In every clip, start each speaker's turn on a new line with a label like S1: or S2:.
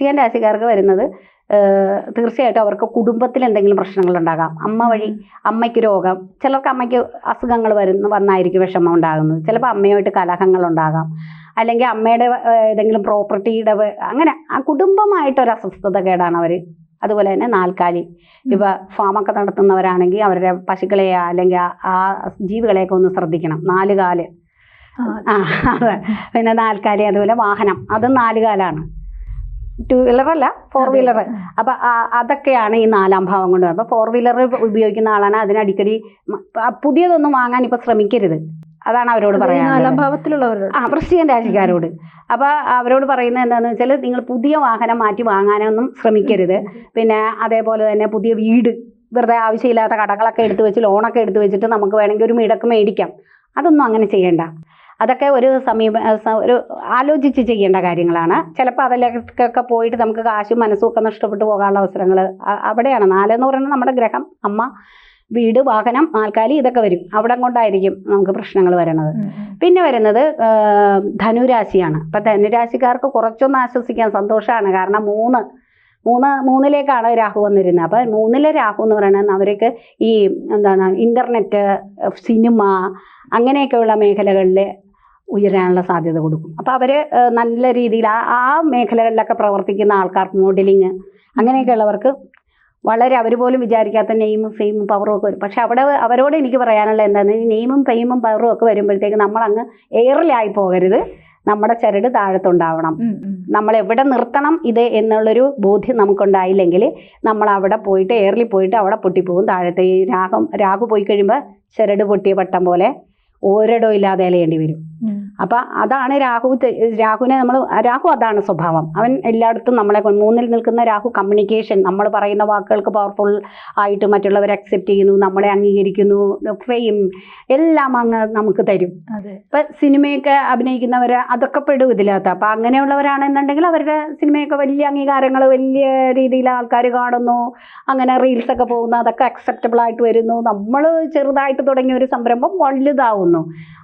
S1: വൃശ്ചികൻ രാശിക്കാർക്ക് വരുന്നത് തീർച്ചയായിട്ടും അവർക്ക് കുടുംബത്തിൽ എന്തെങ്കിലും പ്രശ്നങ്ങൾ ഉണ്ടാകാം. അമ്മ വഴി അമ്മയ്ക്ക് രോഗം ചിലർക്ക് അമ്മയ്ക്ക് അസുഖങ്ങൾ വരുന്ന വന്നായിരിക്കും വിഷമം ഉണ്ടാകുന്നത്. ചിലപ്പോൾ അമ്മയുമായിട്ട് കലഹങ്ങൾ ഉണ്ടാകാം. അല്ലെങ്കിൽ അമ്മയുടെ ഏതെങ്കിലും പ്രോപ്പർട്ടിയുടെ അങ്ങനെ ആ കുടുംബമായിട്ടൊരു അസ്വസ്ഥത കേടാണ് അവർ അതുപോലെ തന്നെ നാൽക്കാലി. ഇപ്പൊ ഫാമൊക്കെ നടത്തുന്നവരാണെങ്കിൽ അവരുടെ പശുക്കളെ അല്ലെങ്കിൽ ആ- ജീവികളെയൊക്കെ ഒന്ന് ശ്രദ്ധിക്കണം. നാല് കാൽ
S2: ആ,
S1: പിന്നെ നാൽക്കാലി അതുപോലെ വാഹനം. അതും നാല് കാലാണ് ടു വീലർ അല്ല ഫോർ വീലർ അപ്പൊ അതൊക്കെയാണ് ഈ നാലാം ഭാവം കൊണ്ട് അപ്പൊ ഫോർ വീലർ ഉപയോഗിക്കുന്ന ആളാണ്. അതിനടിക്കടി പുതിയതൊന്നും വാങ്ങാൻ ഇപ്പൊ ശ്രമിക്കരുത്. അതാണ് അവരോട്
S2: പറയുന്നത്
S1: പറയാനുള്ളത്. ആ ക്രിസ്ത്യൻ രാജിക്കാരോട് അപ്പൊ അവരോട് പറയുന്നത് എന്താണെന്ന് വെച്ചാൽ നിങ്ങൾ പുതിയ വാഹനം മാറ്റി വാങ്ങാനൊന്നും ശ്രമിക്കരുത്. പിന്നെ അതേപോലെ തന്നെ പുതിയ വീട് വെറുതെ ആവശ്യമില്ലാത്ത കടകളൊക്കെ എടുത്തു വെച്ച് ലോണൊക്കെ എടുത്തു വെച്ചിട്ട് നമുക്ക് വേണമെങ്കിൽ ഒരു വീടൊക്കെ മേടിക്കാം. അതൊന്നും അങ്ങനെ ചെയ്യണ്ട. അതൊക്കെ ഒരു സമീപ ഒരു ആലോചിച്ച് ചെയ്യേണ്ട കാര്യങ്ങളാണ്. ചിലപ്പോൾ അതിലേക്കൊക്കെ പോയിട്ട് നമുക്ക് കാശും മനസ്സും ഒക്കെ നഷ്ടപ്പെട്ടു പോകാനുള്ള അവസരങ്ങൾ അവിടെയാണ്. നാലെന്ന് പറയുന്നത് നമ്മുടെ ഗ്രഹം അമ്മ വീട് വാഹനം നാൽക്കാലി ഇതൊക്കെ വരും. അവിടെ കൊണ്ടായിരിക്കും നമുക്ക് പ്രശ്നങ്ങൾ
S2: ഉം.
S1: പിന്നെ വരുന്നത് ധനുരാശിയാണ്. അപ്പം ധനുരാശിക്കാർക്ക് കുറച്ചൊന്ന് ആശ്വസിക്കാൻ സന്തോഷമാണ് കാരണം മൂന്ന് മൂന്ന് മൂന്നിലേക്കാണ് രാഹു വന്നിരുന്നത്. അപ്പം മൂന്നിലെ രാഹു എന്ന് പറയുന്നത് അവർക്ക് ഈ എന്താണ് ഇന്റർനെറ്റ് സിനിമ അങ്ങനെയൊക്കെയുള്ള മേഖലകളിൽ ഉയരാനുള്ള സാധ്യത കൊടുക്കും. അപ്പോൾ അവർ നല്ല രീതിയിൽ ആ ആ മേഖലകളിലൊക്കെ പ്രവർത്തിക്കുന്ന ആൾക്കാർക്ക് മോഡലിങ് അങ്ങനെയൊക്കെയുള്ളവർക്ക് വളരെ അവർ പോലും വിചാരിക്കാത്ത നെയിമും ഫെയിമും പവറും ഒക്കെ വരും. പക്ഷെ അവിടെ അവരോട് എനിക്ക് പറയാനുള്ള എന്താണെന്ന് നെയിമും ഫെയിമും പവറും ഒക്കെ വരുമ്പോഴത്തേക്ക് നമ്മളങ്ങ് എയറിലായി പോകരുത്. നമ്മുടെ ചരട് താഴത്തുണ്ടാവണം. നമ്മൾ എവിടെ നിർത്തണം ഇത് എന്നുള്ളൊരു ബോധ്യം നമുക്കുണ്ടായില്ലെങ്കിൽ നമ്മൾ അവിടെ പോയിട്ട് എയറിൽ പോയിട്ട് അവിടെ പൊട്ടിപ്പോകും. താഴത്തെ ഈ രാഗം രാഗു പോയി കഴിയുമ്പോൾ ചരട് പൊട്ടിയ പട്ടം പോലെ ഒരിടവും ഇല്ലാതെ അലയേണ്ടി വരും. അപ്പൊ അതാണ് രാഹു രാഹുവിനെ നമ്മൾ രാഹു അതാണ് സ്വഭാവം. അവൻ എല്ലായിടത്തും നമ്മളെ മൂന്നിൽ നിൽക്കുന്ന രാഹു കമ്മ്യൂണിക്കേഷൻ നമ്മൾ പറയുന്ന വാക്കുകൾക്ക് പവർഫുൾ ആയിട്ട് മറ്റുള്ളവർ അക്സെപ്റ്റ് ചെയ്യുന്നു നമ്മളെ അംഗീകരിക്കുന്നു ഫെയിം എല്ലാം അങ്ങ് നമുക്ക് തരും. ഇപ്പൊ സിനിമയൊക്കെ അഭിനയിക്കുന്നവർ അതൊക്കെ പെടും ഇതിനകത്ത് അപ്പൊ അങ്ങനെയുള്ളവരാണെന്നുണ്ടെങ്കിൽ അവരുടെ സിനിമയൊക്കെ വലിയ അംഗീകാരങ്ങൾ വലിയ രീതിയിൽ ആൾക്കാർ കാണുന്നു. അങ്ങനെ റീൽസ് ഒക്കെ പോകുന്നു അതൊക്കെ അക്സെപ്റ്റബിൾ ആയിട്ട് വരുന്നു. നമ്മൾ ചെറുതായിട്ട് തുടങ്ങിയ ഒരു സംരംഭം വലുതാവുന്നു.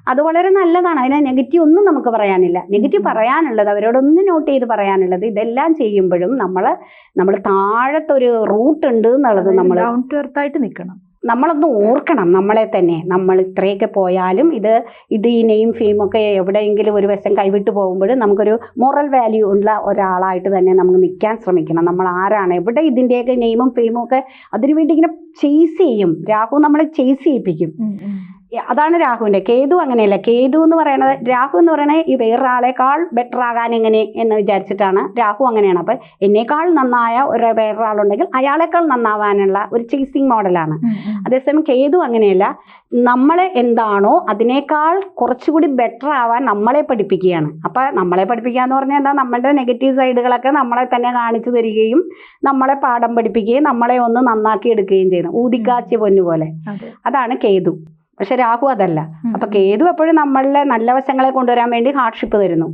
S1: അത് വളരെ നല്ലതാണ്. അതിനെ നെഗറ്റീവ് ഒന്നും നമുക്ക് പറയാനില്ല. നെഗറ്റീവ് പറയാനുള്ളത് അവരോടൊന്ന് നോട്ട് ചെയ്ത് പറയാനുള്ളത് ഇതെല്ലാം ചെയ്യുമ്പോഴും നമ്മൾ നമ്മൾ താഴത്തൊരു റൂട്ട് ഉണ്ട് എന്നുള്ളത് നമ്മൾ
S2: ഡൗൺ ടു നിൽക്കണം
S1: നമ്മളൊന്ന് ഓർക്കണം നമ്മളെ തന്നെ. നമ്മൾ ഇത്രയൊക്കെ പോയാലും ഇത് ഇത് ഈ നെയിം ഫെയിം ഒക്കെ എവിടെയെങ്കിലും ഒരു വശം കൈവിട്ട് പോകുമ്പോൾ നമുക്കൊരു മോറൽ വാല്യൂ ഉള്ള ഒരാളായിട്ട് തന്നെ നമുക്ക് നിൽക്കാൻ ശ്രമിക്കണം. നമ്മൾ ആരാണ്? എവിടെ ഇതിന്റെയൊക്കെ നെയിമും ഫെയിമും ഒക്കെ അതിനുവേണ്ടി ഇങ്ങനെ ചേസ് ചെയ്യും. രാഹു നമ്മളെ ചേസ് ചെയ്യിപ്പിക്കും. അതാണ് രാഹുവിന്റെ കേതു അങ്ങനെയല്ല. കേതു എന്ന് പറയുന്നത് രാഹു എന്ന് പറയുന്നത് ഈ വേറൊരാളെക്കാൾ ബെറ്റർ ആകാൻ എങ്ങനെ എന്ന് വിചാരിച്ചിട്ടാണ്. രാഹു അങ്ങനെയാണ്. അപ്പം എന്നേക്കാൾ നന്നായ ഒരു വേറൊരാളുണ്ടെങ്കിൽ അയാളെക്കാൾ നന്നാവാനുള്ള ഒരു ചേസിങ് മോഡലാണ്. അതേസമയം കേതു അങ്ങനെയല്ല. നമ്മളെ എന്താണോ അതിനേക്കാൾ കുറച്ചുകൂടി ബെറ്റർ ആവാൻ നമ്മളെ പഠിപ്പിക്കുകയാണ്. അപ്പം നമ്മളെ പഠിപ്പിക്കുക എന്ന് പറഞ്ഞാൽ എന്താ? നമ്മളുടെ നെഗറ്റീവ് സൈഡുകളൊക്കെ നമ്മളെ തന്നെ കാണിച്ചു തരികയും നമ്മളെ പാഠം പഠിപ്പിക്കുകയും നമ്മളെ ഒന്ന് നന്നാക്കി എടുക്കുകയും ചെയ്യുന്നു. ഊതിക്കാച്ചിയ പൊന്നു പോലെ അതാണ് കേതു. പക്ഷെ രാഹു അതല്ല. അപ്പൊ കേതു എപ്പോഴും നമ്മളിലെ നല്ല വശങ്ങളെ കൊണ്ടുവരാൻ വേണ്ടി ഹാർഡ്ഷിപ്പ് തരുന്നു.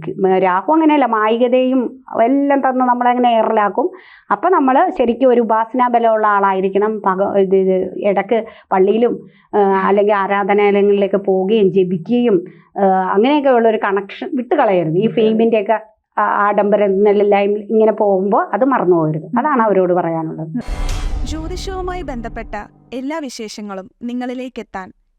S1: രാഹു അങ്ങനെയല്ല മായികതയും എല്ലാം തന്ന് നമ്മളങ്ങനെ എയറിലാക്കും അപ്പൊ നമ്മൾ ശരിക്കും ഒരു ഉപാസനാ ബലമുള്ള ആളായിരിക്കണം. പക ഇത് ഇടയ്ക്ക് പള്ളിയിലും അല്ലെങ്കിൽ ആരാധനാലയങ്ങളിലേക്ക് പോവുകയും ജപിക്കുകയും അങ്ങനെയൊക്കെ ഉള്ള ഒരു കണക്ഷൻ വിട്ട് കളയരുത്. ഈ ഫെയിമിന്റെയൊക്കെ ആഡംബരങ്ങളെല്ലാം ഇങ്ങനെ പോകുമ്പോൾ അത് മറന്നു പോകരുത്. അതാണ് അവരോട് പറയാനുള്ളത്.
S3: ജ്യോതിഷവുമായി ബന്ധപ്പെട്ട എല്ലാ വിശേഷങ്ങളും നിങ്ങളിലേക്കെത്താൻ